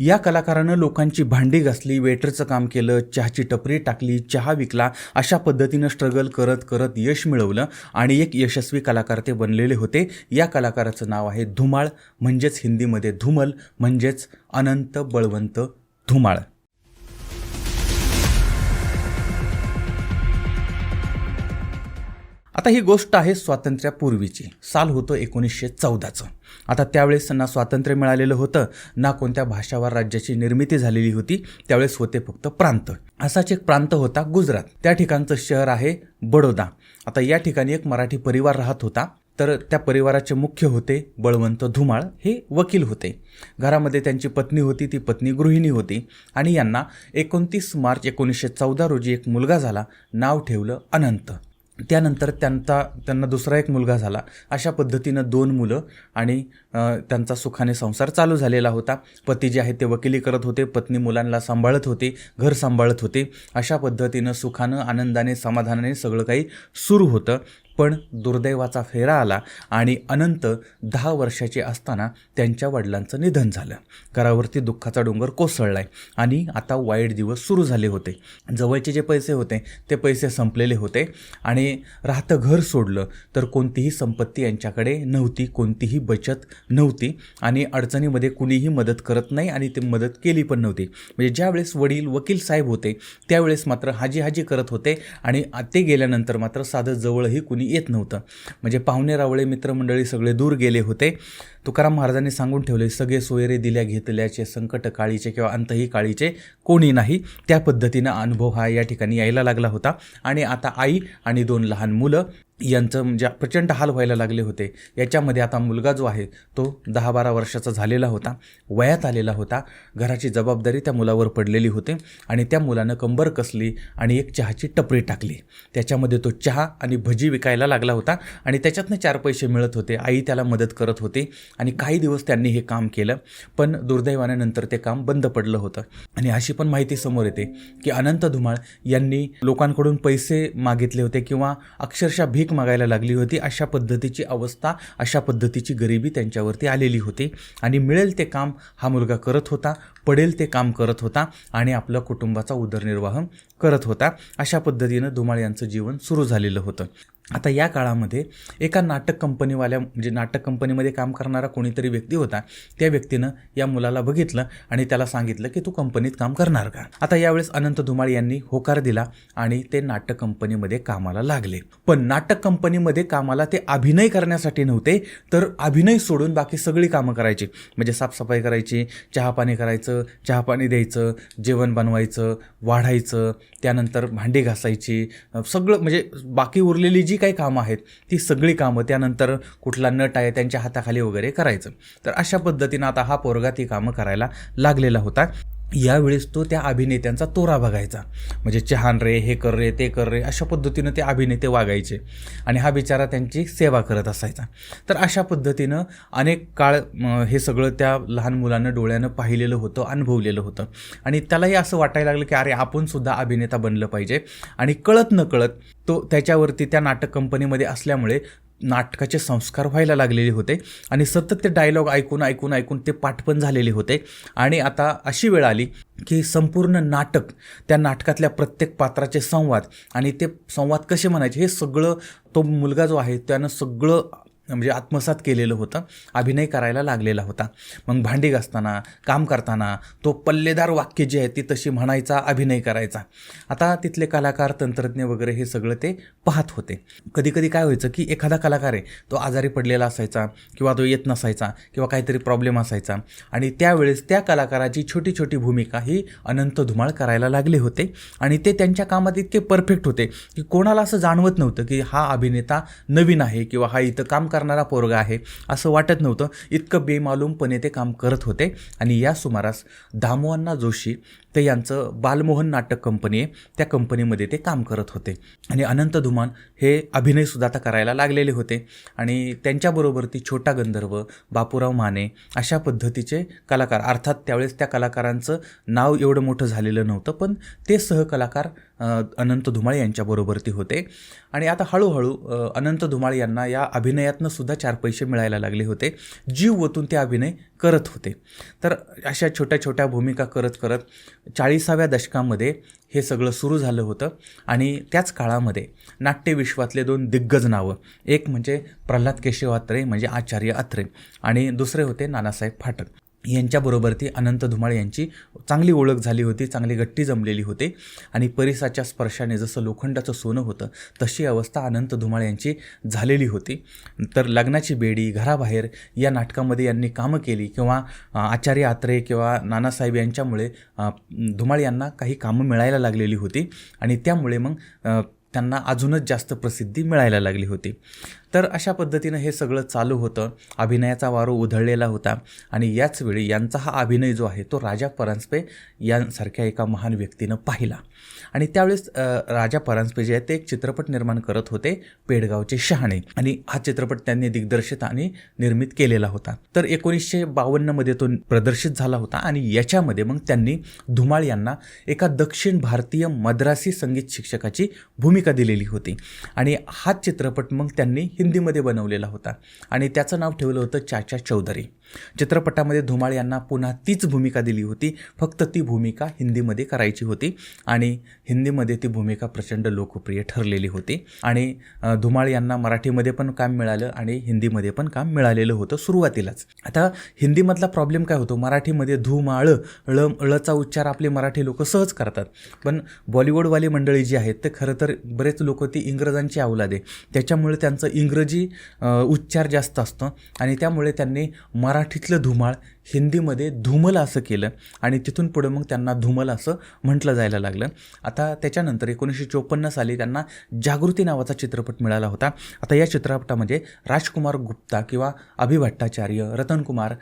या कलाकारानं लोकांची भांडी घासली वेटरचं काम केलं चहाची टपरी टाकली चहा विकला अशा पद्धतीनं स्ट्रगल करत करत यश मिळवलं आणि एक यशस्वी कलाकार ते बनलेले होते. या कलाकाराचं नाव आहे धुमाळ म्हणजेच हिंदीमध्ये धुमल म्हणजेच अनंत बळवंत धुमाळ. आता ही गोष्ट आहे स्वातंत्र्यापूर्वीची. साल होतं एकोणीसशे चौदाचं. आता त्यावेळेस ना स्वातंत्र्य मिळालेलं होतं ना कोणत्या भाषावर राज्याची निर्मिती झालेली होती त्यावेळेस होते फक्त प्रांत. असाच एक प्रांत होता गुजरात. त्या ठिकाणचं शहर आहे बडोदा. आता या ठिकाणी एक मराठी परिवार राहत होता. तर त्या परिवाराचे मुख्य होते बळवंत धुमाळ. हे वकील होते. घरामध्ये त्यांची पत्नी होती ती पत्नी गृहिणी होती. आणि यांना एकोणतीस मार्च एकोणीसशे चौदा रोजी एक मुलगा झाला. नाव ठेवलं अनंत. त्यानंतर त्यांचा त्यांना दुसरा एक मुलगा झाला. अशा पद्धतीनं दोन मुलं आणि त्यांचा सुखाने संसार चालू झालेला होता. पती जे आहेत ते वकिली करत होते पत्नी मुलांना सांभाळत होते घर सांभाळत होते. अशा पद्धतीनं सुखानं आनंदाने समाधानाने सगळं काही सुरू होतं. पण दुर्दैवाचा फेरा आला आणि अनंत दहा वर्षाचे असताना त्यांच्या वडिलांचं निधन झालं. करावरती दुःखाचा डोंगर कोसळलाय आणि आता वाईट दिवस सुरू झाले होते. जवळचे जे पैसे होते ते पैसे संपलेले होते आणि राहतं घर सोडलं तर कोणतीही संपत्ती यांच्याकडे नव्हती कोणतीही बचत नव्हती आणि अडचणीमध्ये कुणीही मदत करत नाही आणि ते मदत केली पण नव्हती. म्हणजे ज्यावेळेस वडील वकील साहेब होते त्यावेळेस मात्र हाजी हाजी करत होते आणि ते गेल्यानंतर मात्र साधं जवळही कुणी येत नव्हतं. म्हणजे पाहुणे रावळे मित्रमंडळी सगळे दूर गेले होते. तुकाराम महाराजांनी सांगून ठेवले सगळे सोयरे दिल्या घेतल्याचे संकट काळीचे किंवा अंतही काळीचे कोणी नाही. त्या पद्धतीनं अनुभव हा या ठिकाणी यायला लागला होता. आणि आता आई आणि दोन लहान मुलं यांचं म्हणजे प्रचंड हाल व्हायला लागले होते. याच्यामध्ये आता मुलगा जो आहे तो दहा बारा वर्षाचा झालेला होता वयात आलेला होता. घराची जबाबदारी त्या मुलावर पडलेली होती आणि त्या मुलानं कंबर कसली आणि एक चहाची टपरी टाकली. त्याच्यामध्ये तो चहा आणि भजी विकायला लागला होता आणि त्याच्यातनं चार पैसे मिळत होते. आई त्याला मदत करत होती आणि काही दिवस त्यांनी हे काम केलं पण दुर्दैवाने नंतर ते काम बंद पडलं होतं. आणि अशी पण माहिती समोर येते की अनंत धुमाळ यांनी लोकांकडून पैसे मागितले होते किंवा अक्षरशः भीक मागायला लागली होती. अशा पद्धतीची अवस्था अशा पद्धतीची गरिबी त्यांच्यावरती आलेली होती. आणि मिळेल ते काम हा मुलगा करत होता पडेल ते काम करत होता आणि आपल्या कुटुंबाचा उदरनिर्वाह करत होता. अशा पद्धतीनं धुमाळ यांचं जीवन सुरू झालेलं होतं. आता या काळामध्ये एका नाटक कंपनीवाल्या म्हणजे नाटक कंपनीमध्ये काम करणारा कोणीतरी व्यक्ती होता त्या व्यक्तीनं या मुलाला बघितलं आणि त्याला सांगितलं की तू कंपनीत काम करणार का? आता यावेळेस अनंत धुमाळ यांनी होकार दिला आणि ते नाटक कंपनीमध्ये कामाला लागले. पण नाटक कंपनीमध्ये कामाला ते अभिनय करण्यासाठी नव्हते तर अभिनय सोडून बाकी सगळी कामं करायची. म्हणजे साफसफाई करायची चहापाणी करायचं चहापाणी द्यायचं जेवण बनवायचं वाढायचं त्यानंतर भांडी घासायची सगळं म्हणजे बाकी उरलेली जी काही कामं आहेत ती सगळी कामं त्यानंतर कुठला नट आहे त्यांच्या हाताखाली वगैरे करायचं. तर अशा पद्धतीनं आता हा पोरगा ती कामं करायला लागलेला होता. यावेळेस तो त्या अभिनेत्यांचा तोरा बघायचा. म्हणजे चहान रे हे कर रे ते कर रे अशा पद्धतीनं ते अभिनेते वागायचे. आणि हा बिचारा त्यांची सेवा करत असायचा. तर अशा पद्धतीनं अनेक काळ हे सगळं त्या लहान मुलानं डोळ्यानं पाहिलेलं होतं अनुभवलेलं होतं. आणि त्यालाही असं वाटायला लागलं की अरे आपण सुद्धा अभिनेता बनलं पाहिजे. आणि कळत न कळत तो त्याच्यावरती त्या नाटक कंपनीमध्ये असल्यामुळे नाटकाचे संस्कार व्हायला लागलेले होते आणि सतत ते डायलॉग ऐकून ऐकून ऐकून ते पाठपण झालेले होते. आणि आता अशी वेळ आली की संपूर्ण नाटक त्या नाटकातल्या प्रत्येक पात्राचे संवाद आणि ते संवाद कसे म्हणायचे हे सगळं तो मुलगा जो आहे त्यानं सगळं म्हणजे आत्मसात केलेलं होतं. अभिनय करायला लागलेला होता. मग भांडी घासताना काम करताना तो पल्लेदार वाक्य जे आहे ती तशी म्हणायचा अभिनय करायचा. आता तिथले कलाकार तंत्रज्ञ वगैरे हे सगळं ते पाहत होते. कधी कधी काय व्हायचं की एखादा कलाकार आहे तो आजारी पडलेला असायचा किंवा तो येत नसायचा किंवा काहीतरी प्रॉब्लेम असायचा. आणि त्यावेळेस त्या कलाकाराची छोटी छोटी भूमिका ही अनंत धुमाळ करायला लागले होते. आणि ते त्यांच्या कामात इतके परफेक्ट होते की कोणाला असं जाणवत नव्हतं की हा अभिनेता नवीन आहे किंवा हा इथं काम कर करणारा पोरगा आहे. असं वाटत नव्हतं. इतकं बेमालूमपणे ते काम करत होते. आणि या सुमारास दामोअण्णा जोशी ते यांचं बालमोहन नाटक कंपनी आहे. त्या कंपनीमध्ये ते काम करत होते. आणि अनंत धुमान हे अभिनयसुद्धा आता करायला लागलेले होते. आणि त्यांच्याबरोबर ती छोटा गंधर्व बापूराव माने अशा पद्धतीचे कलाकार. अर्थात त्यावेळेस त्या कलाकारांचं नाव एवढं मोठं झालेलं नव्हतं पण ते सहकलाकार अनंत धुमाळ यांच्याबरोबरती होते. आणि आता हळूहळू अनंत धुमाळ यांना या अभिनयातनं सुद्धा चार पैसे मिळायला लागले होते. जीव ओतून ते अभिनय करत होते. तर अशा छोट्या छोट्या भूमिका करत करत चाळीसाव्या दशकामध्ये हे सगळं सुरू झालं होतं. आणि त्याच काळामध्ये नाट्यविश्वातले दोन दिग्गज नावं एक म्हणजे प्रल्हाद केशव अत्रे म्हणजे आचार्य अत्रे आणि दुसरे होते नानासाहेब फाटक. यांच्याबरोबर ती अनंत धुमाळ यांची चांगली ओळख झाली होती चांगली गट्टी जमलेली होती. आणि परिसाच्या स्पर्शाने जसं लोखंडाचं सोनं होतं तशी अवस्था अनंत धुमाळ यांची झालेली होती. तर लग्नाची बेडी घराबाहेर या नाटकामध्ये यांनी कामं केली किंवा आचार्य आत्रे किंवा नानासाहेब यांच्यामुळे धुमाळ यांना काही कामं मिळायला लागलेली होती. आणि त्यामुळे मग त्यांना अजूनच जास्त प्रसिद्धी मिळायला लागली होती. तर अशा पद्धतीनं हे सगळं चालू होतं. अभिनयाचा वारो उधळलेला होता आणि याचवेळी यांचा हा अभिनय जो आहे तो राजा परांजपे यांसारख्या एका महान व्यक्तीनं पाहिला. आणि त्यावेळेस राजा परांजपे जे आहेत ते एक चित्रपट निर्माण करत होते पेडगावचे शहाणे. आणि हा चित्रपट त्यांनी दिग्दर्शित आणि निर्मित केलेला होता. तर एकोणीसशे बावन्नमध्ये तो प्रदर्शित झाला होता आणि याच्यामध्ये मग त्यांनी धुमाळ यांना एका दक्षिण भारतीय मद्रासी संगीत शिक्षकाची भूमिका दिलेली होती. आणि हा चित्रपट मग त्यांनी हिंदीमध्ये बनवलेला होता. आणि त्याचं नाव ठेवलं होतं चाचा चौधरी. चित्रपटामध्ये धुमाळ यांना पुन्हा तीच भूमिका दिली होती. फक्त ती भूमिका हिंदीमध्ये करायची होती. आणि हिंदीमध्ये ती भूमिका प्रचंड लोकप्रिय ठरलेली होती. आणि धुमाळ यांना मराठीमध्ये पण काम मिळालं आणि हिंदीमध्ये पण काम मिळालेलं होतं सुरुवातीलाच. आता हिंदीमधला प्रॉब्लेम काय होतो? मराठीमध्ये धुमाळ ळ ळचा उच्चार आपले मराठी लोक सहज करतात. पण बॉलिवूडवाली मंडळी जी आहेत ते खरं तर बरेच लोक ती इंग्रजांची अवलाद त्याच्यामुळे त्यांचं इंग्रजी उच्चार जास्त असतं आणि त्यामुळे त्यांनी मराठीतलं धुमाळ हिंदीमध्ये धुमल असं केलं आणि तिथून पुढे मग त्यांना धुमल असं म्हटलं जायला लागलं. आता त्याच्यानंतर एकोणीसशे चोपन्न साली त्यांना जागृती नावाचा चित्रपट मिळाला होता. आता या चित्रपटामध्ये राजकुमार गुप्ता किंवा अभिभट्टाचार्य रतनकुमार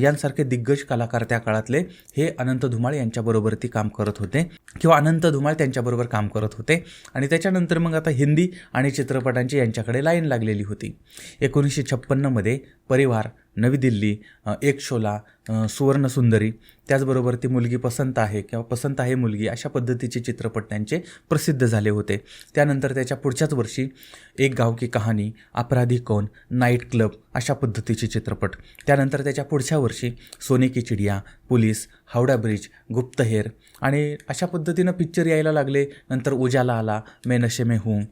यांसारखे दिग्गज कलाकार त्या काळातले हे अनंत धुमाळ यांच्याबरोबर ती काम करत होते किंवा अनंत धुमाळ त्यांच्याबरोबर काम करत होते. आणि त्याच्यानंतर मग आता हिंदी आणि चित्रपटांची यांच्याकडे लाईन लागलेली होती. एकोणीसशे छप्पन्नमध्ये परिवार नवी दिल्ली एक शोला सुवर्णसुंदरी त्याचबरोबर ती मुलगी पसंत आहे किंवा पसंत आहे मुलगी अशा पद्धतीचे चित्रपट त्यांचे प्रसिद्ध झाले होते. त्यानंतर त्याच्या पुढच्याच वर्षी एक गाव की कहाणी अपराधी कौन नाईट क्लब अशा पद्धतीचे चित्रपट. त्यानंतर त्याच्या पुढच्या वर्षी सोने की चिडिया पोलीस हावडा ब्रिज गुप्तहेर आणि अशा पद्धतीनं पिक्चर यायला लागले. नंतर उजाला आला मैं नशे में हूँ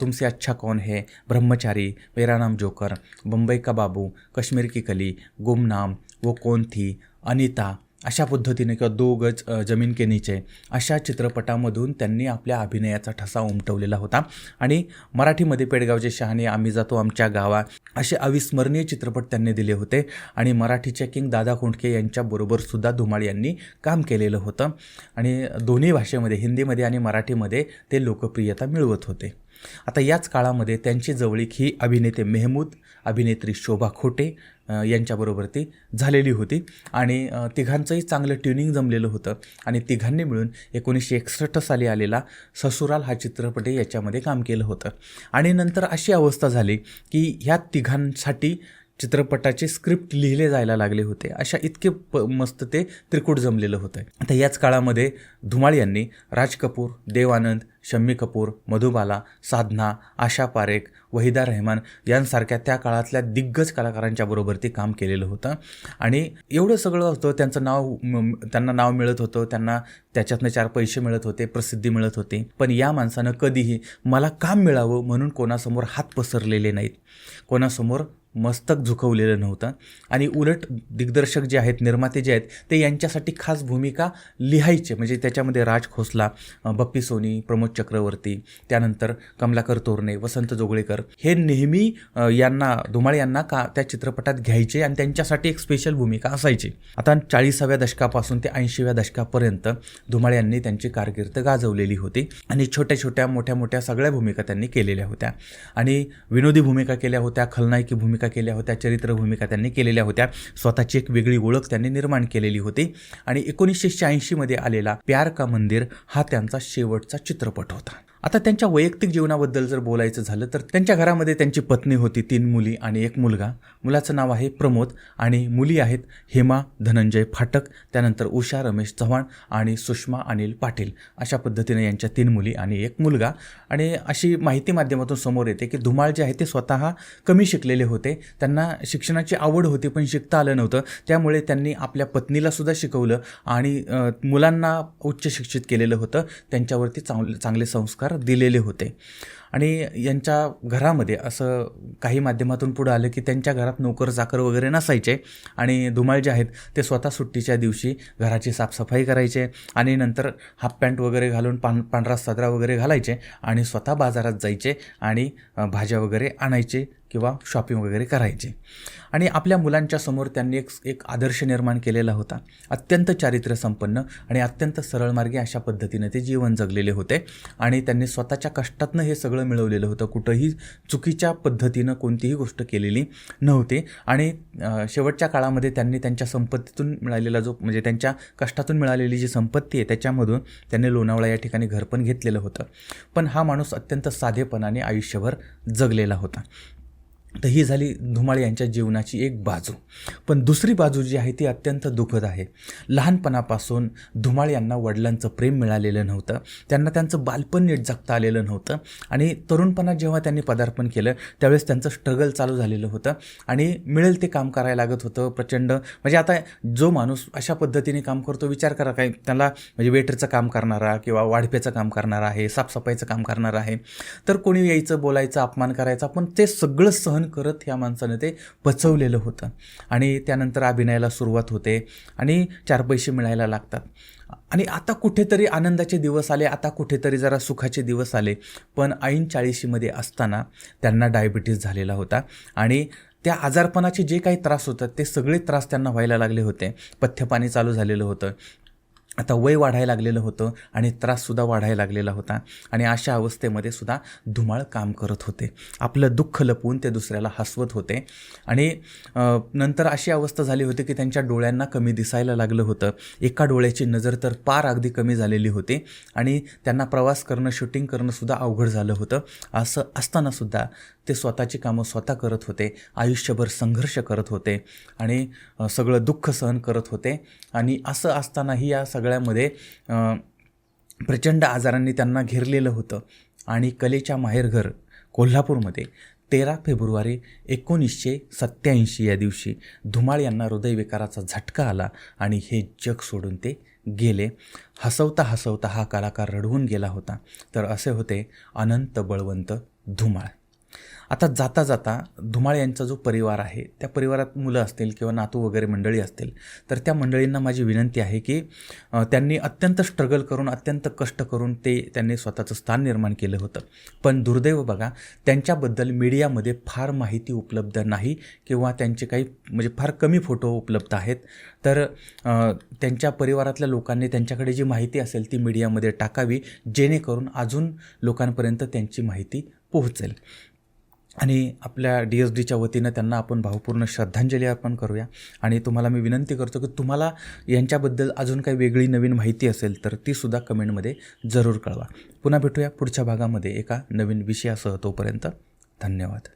तुमसे अच्छा कौन है? ब्रह्मचारी मेरा नाम जोकर बम्बई का बाबू कश्मीर की कली गुमनाम वो कौन थी? अनिता अशा पद्धतीने किंवा दो गज जमीन के नीचे अशा चित्रपटामधून त्यांनी आपल्या अभिनयाचा ठसा उमटवलेला होता. आणि मराठीमध्ये पेडगावचे शहाणे आम्ही जातो आमच्या गावा असे अविस्मरणीय चित्रपट त्यांनी दिले होते. आणि मराठीचे किंग दादा कोंडके यांच्याबरोबर सुद्धा धुमाळ यांनी काम केलेलं होतं. आणि दोन्ही भाषेमध्ये हिंदीमध्ये आणि मराठीमध्ये ते लोकप्रियता मिळवत होते. आता याच काळामध्ये त्यांची जवळीक ही अभिनेते मेहमूद अभिनेत्री शोभा खोटे यांच्याबरोबर ती झालेली होती. आणि तिघांचंही चांगलं ट्युनिंग जमलेलं होतं. आणि तिघांनी मिळून एकोणीसशे एकसष्ट साली आलेला ससुराल हा चित्रपटही याच्यामध्ये काम केलं होतं. आणि नंतर अशी अवस्था झाली की ह्या तिघांसाठी चित्रपटाचे स्क्रिप्ट लिहिले जायला लागले होते. अशा इतके प मस्त ते त्रिकूट जमलेलं होतं आता याच काळामध्ये धुमाळ यांनी राज कपूर देव आनंद शम्मी कपूर मधुबाला साधना आशा पारेख वहिदा रहमान यांसारख्या त्या काळातल्या दिग्गज कलाकारांच्या बरोबर ते काम केलेलं होतं. आणि एवढं सगळं होतं त्यांचं नाव म- त्यांना नाव मिळत होतं त्यांना त्याच्यातनं चार पैसे मिळत होते प्रसिद्धी मिळत होती. पण या माणसानं कधीही मला काम मिळावं म्हणून कोणासमोर हात पसरलेले नाहीत. कोणासमोर मस्तक झुकवलेलं नव्हतं. आणि उलट दिग्दर्शक जे आहेत निर्माते जे आहेत ते यांच्यासाठी खास भूमिका लिहायचे. म्हणजे त्याच्यामध्ये राज खोसला बप्पी सोनी प्रमोद चक्रवर्ती त्यानंतर कमलाकर तोरणे वसंत जोगळेकर हे नेहमी यांना धुमाळ यांना का त्या चित्रपटात घ्यायचे आणि त्यांच्यासाठी एक स्पेशल भूमिका असायची. आता चाळीसाव्या दशकापासून ते ऐंशीव्या दशकापर्यंत धुमाळ यांनी त्यांची कारकीर्द गाजवलेली होती आणि छोट्या छोट्या मोठ्या मोठ्या सगळ्या भूमिका त्यांनी केलेल्या होत्या. आणि विनोदी भूमिका केल्या होत्या खलनायकी भूमिका केल्या होत्या चरित्र भूमिका त्यांनी केलेल्या होत्या. स्वतःची एक वेगळी ओळख त्यांनी निर्माण केलेली होती. आणि एकोणीसशे शहाऐंशीमध्ये आलेला प्यार का मंदिर हा त्यांचा शेवटचा चित्रपट होता. आता त्यांच्या वैयक्तिक जीवनाबद्दल जर बोलायचं झालं तर त्यांच्या घरामध्ये त्यांची पत्नी होती तीन मुली आणि एक मुलगा. मुलाचं नाव आहे प्रमोद आणि मुली आहेत हेमा धनंजय फाटक त्यानंतर उषा रमेश चव्हाण आणि सुषमा अनिल पाटील. अशा पद्धतीने यांच्या तीन मुली आणि एक मुलगा. आणि अशी माहिती माध्यमातून समोर येते की धुमाळ जे आहे ते स्वतः कमी शिकलेले होते. त्यांना शिक्षणाची आवड होती पण शिकता आलं नव्हतं. त्यामुळे त्यांनी आपल्या पत्नीला सुद्धा शिकवलं आणि मुलांना उच्च शिक्षित केलेलं होतं. त्यांच्यावरती चांगले चांगले संस्कार दिलेले होते. आणि यांच्या घरामध्ये असं काही माध्यमातून पुढं आलं की त्यांच्या घरात नोकर चाकर वगैरे नसायचे आणि धुमाळ जे आहेत ते स्वतः सुट्टीच्या दिवशी घराची साफसफाई करायचे आणि नंतर हाफ पॅन्ट वगैरे घालून पां पांढरा सदरा वगैरे घालायचे आणि स्वतः बाजारात जायचे आणि भाज्या वगैरे आणायचे. किंवा शॉपिंग वगैरे करायचे. आणि आपल्या मुलांच्या समोर त्यांनी एक एक आदर्श निर्माण केलेला होता. अत्यंत चारित्र्यसंपन्न आणि अत्यंत सरळमार्गी अशा पद्धतीने ते जीवन जगलेले होते. आणि त्यांनी स्वतःच्या कष्टातनं हे सगळं मिळवलेलं होतं. कुठंही चुकीच्या पद्धतीनं कोणतीही गोष्ट केलेली नव्हती. आणि शेवटच्या काळामध्ये त्यांनी त्यांच्या संपत्तीतून मिळालेला जो म्हणजे त्यांच्या कष्टातून मिळालेली जी संपत्ती आहे त्याच्यामधून त्यांनी लोणावळा या ठिकाणी घर पण घेतलेलं होतं. पण हा माणूस अत्यंत साधेपणाने आयुष्यभर जगलेला होता. तर ही झाली धुमाळ यांच्या जीवनाची एक बाजू. पण दुसरी बाजू जी आहे ती अत्यंत दुःखद आहे. लहानपणापासून धुमाळ यांना वडिलांचं प्रेम मिळालेलं नव्हतं. त्यांना त्यांचं बालपण नीट जगता आलेलं नव्हतं. आणि तरुणपणात जेव्हा त्यांनी पदार्पण केलं त्यावेळेस त्यांचं स्ट्रगल चालू झालेलं होतं. आणि मिळेल ते काम करायला लागत होतं प्रचंड. म्हणजे आता जो माणूस अशा पद्धतीने काम करतो विचार करा काय? त्याला म्हणजे वेटरचं काम करणारा किंवा वाढप्याचं काम करणारा आहे साफसफाईचं काम करणारा आहे. तर कोणी यायचं बोलायचं अपमान करायचा पण ते सगळं सहन करत ह्या माणसानं ते पचवलेलं होतं. आणि त्यानंतर अभिनयाला सुरुवात होते आणि चार पैसे मिळायला लागतात. आणि आता कुठेतरी आनंदाचे दिवस आले आता कुठेतरी जरा सुखाचे दिवस आले. पण ऐन चाळीशीमध्ये असताना त्यांना डायबिटीस झालेला होता आणि त्या आजारपणाचे जे काही त्रास होतात ते सगळे त्रास त्यांना व्हायला लागले होते. पथ्यपाणी चालू झालेलं होतं. आता वय वाढायला लागलेलं होतं आणि त्राससुद्धा वाढायला लागलेला होता. आणि अशा अवस्थेमध्ये सुद्धा धुमाळ काम करत होते. आपलं दुःख लपवून ते दुसऱ्याला हसवत होते. आणि नंतर अशी अवस्था झाली होती की त्यांच्या डोळ्यांना कमी दिसायला लागलं होतं. एका डोळ्याची नजर तर पार अगदी कमी झालेली होती आणि त्यांना प्रवास करणं शूटिंग करणंसुद्धा अवघड झालं होतं. असं असतानासुद्धा ते स्वतःची कामं स्वतः करत होते आयुष्यभर संघर्ष करत होते आणि सगळं दुःख सहन करत होते. आणि असं असतानाही या सगळ्यामध्ये प्रचंड आजारांनी त्यांना घेरलेलं होतं. आणि कलेच्या माहेरघर कोल्हापूरमध्ये तेरा फेब्रुवारी एकोणीसशे सत्त्याऐंशी या दिवशी धुमाळ यांना हृदयविकाराचा झटका आला आणि हे जग सोडून ते गेले. हसवता हसवता हा कलाकार रडवून गेला होता. तर असे होते अनंत बळवंत धुमाळ. आता जाता जाता धुमाळ यांचा जो परिवार आहे त्या परिवारात मुलं असतील किंवा नातू वगैरे मंडळी असतील तर त्या मंडळींना माझी विनंती आहे की त्यांनी अत्यंत स्ट्रगल करून अत्यंत कष्ट करून ते त्यांनी स्वतःचं स्थान निर्माण केलं होतं. पण दुर्दैव बघा त्यांच्याबद्दल मीडियामध्ये फार माहिती उपलब्ध नाही किंवा त्यांचे काही म्हणजे फार कमी फोटो उपलब्ध आहेत. तर त्यांच्या परिवारातल्या लोकांनी त्यांच्याकडे जी माहिती असेल ती मीडियामध्ये टाकावी जेणेकरून अजून लोकांपर्यंत त्यांची माहिती पोहोचेल. आणि आपल्या डी एस डीच्या वतीनं त्यांना आपण भावपूर्ण श्रद्धांजली अर्पण करूया. आणि तुम्हाला मी विनंती करतो की तुम्हाला यांच्याबद्दल अजून काही वेगळी नवीन माहिती असेल तर तीसुद्धा कमेंटमध्ये जरूर कळवा. पुन्हा भेटूया पुढच्या भागामध्ये एका नवीन विषयासह तोपर्यंत धन्यवाद.